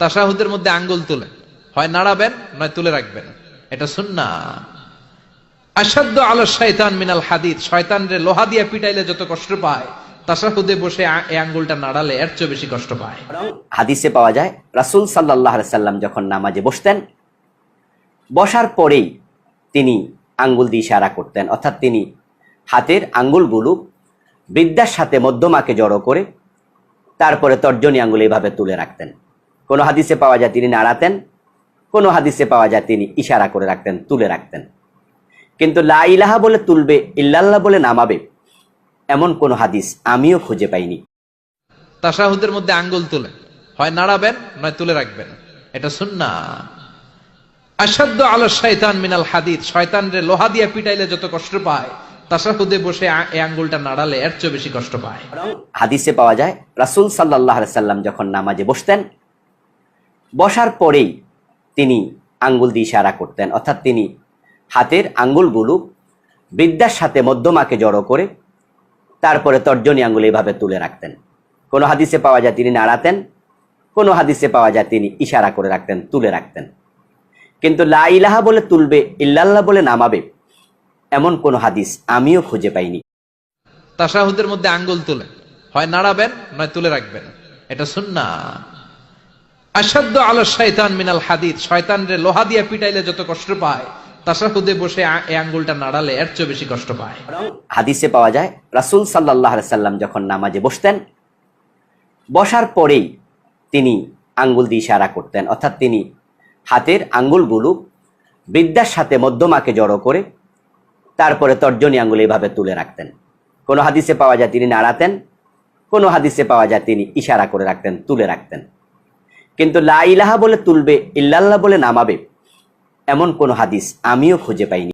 তাসাহুদের মধ্যে আঙ্গুল তুলেন হয় নাড়াবেন, নয় তুলে রাখবেন। এটা সুন্না আসাধ্য আলো শয়তান মিনাল হাদিদ। শয়তান রে লোহা দিয়ে পিটাইলে যত কষ্ট পায় তাসাহুদে বসে এই আঙ্গুলটা নাড়ালে এর চেয়ে বেশি কষ্ট পায়। হাদিসে পাওয়া যায়, রাসুল সাল্লাহ সাল্লাম যখন নামাজে বসতেন, বসার পরেই তিনি আঙ্গুল দিয়ে ইশারা করতেন। অর্থাৎ তিনি হাতের আঙ্গুলগুলো বৃদ্ধার সাথে মধ্যমাকে জড়ো করে, তারপরে তর্জনী আঙ্গুল এইভাবে তুলে রাখতেন। কোনো হাদিসে পাওয়া যায় তিনি নাড়াতেন কোনো হাদিসে পাওয়া যায় তিনি ইশারা করে রাখতেন তুলে রাখতেন। কিন্তু লা ইলাহা বলে তুলবে ইল্লাল্লাহ বলে নামাবে এমন কোনো হাদিস আমিও খুঁজে পাইনি। তাসাহুদের মধ্যে আঙ্গুল তুলেন হয় নাড়াবেন নয় তুলে রাখবেন এটা সুন্না। আসাধ্য আলো শয়তান মিনাল হাদিদ শয়তান রে লোহা দিয়ে পিটাইলে যত কষ্ট পায় তাসাহুদে বসে এই আঙ্গুলটা নাড়ালে এর চেয়ে বেশি কষ্ট পায়। হাদিসে পাওয়া যায় রাসুল সাল্লাহ সাল্লাম যখন নামাজে বসতেন বসার পরেই তিনি আঙ্গুল দিয়ে ইশারা করতেন। অর্থাৎ তিনি হাতের আঙ্গুলগুলো বৃদ্ধার সাথে মধ্যমাকে জড়ো করে তারপরে তর্জনী আঙ্গুল এইভাবে তুলে রাখতেন। কোনো হাদিসে পাওয়া যায় তিনি নাড়াতেন, কোনো হাদিসে পাওয়া যায় তিনি ইশারা করে রাখতেন, তুলে রাখতেন। কিন্তু লা ইলাহা বলে তুলবে, ইল্লাল্লাহ বলে নামাবে, এমন কোনো হাদিস আমিও খুঁজে পাইনি। তাসাহুদের মধ্যে আঙ্গুল তুলে। হয় নাড়াবেন, নয় তুলে রাখবেন। এটা সুন্না আসাধ্য আলো শয়তান মিনাল হাদিদ। শয়তান রে লোহা দিয়ে পিটাইলে যত কষ্ট পায়, তাসাহুদে বসে এই আঙ্গুলটা নাড়ালে এর চেয়ে বেশি কষ্ট পায়। হাদিসে পাওয়া যায়, রাসুল সাল্লাহ সাল্লাম যখন নামাজে বসতেন, বসার পরেই তিনি আঙ্গুল দিয়ে ইশারা করতেন। অর্থাৎ তিনি হাতের আঙ্গুলগুলো বৃদ্ধার সাথে মধ্যমাকে জড়ো করে তারপরে তর্জনী আঙ্গুল এইভাবে তুলে রাখতেন। কোনো হাদিসে পাওয়া যায় তিনি নাড়াতেন, কোনো হাদিসে পাওয়া যায় তিনি ইশারা করে রাখতেন, তুলে রাখতেন। কিন্তু লা ইলাহা বলে তুলবে ইল্লাল্লাহ বলে নামাবে এমন কোনো হাদিস আমিও খুঁজে পাইনি।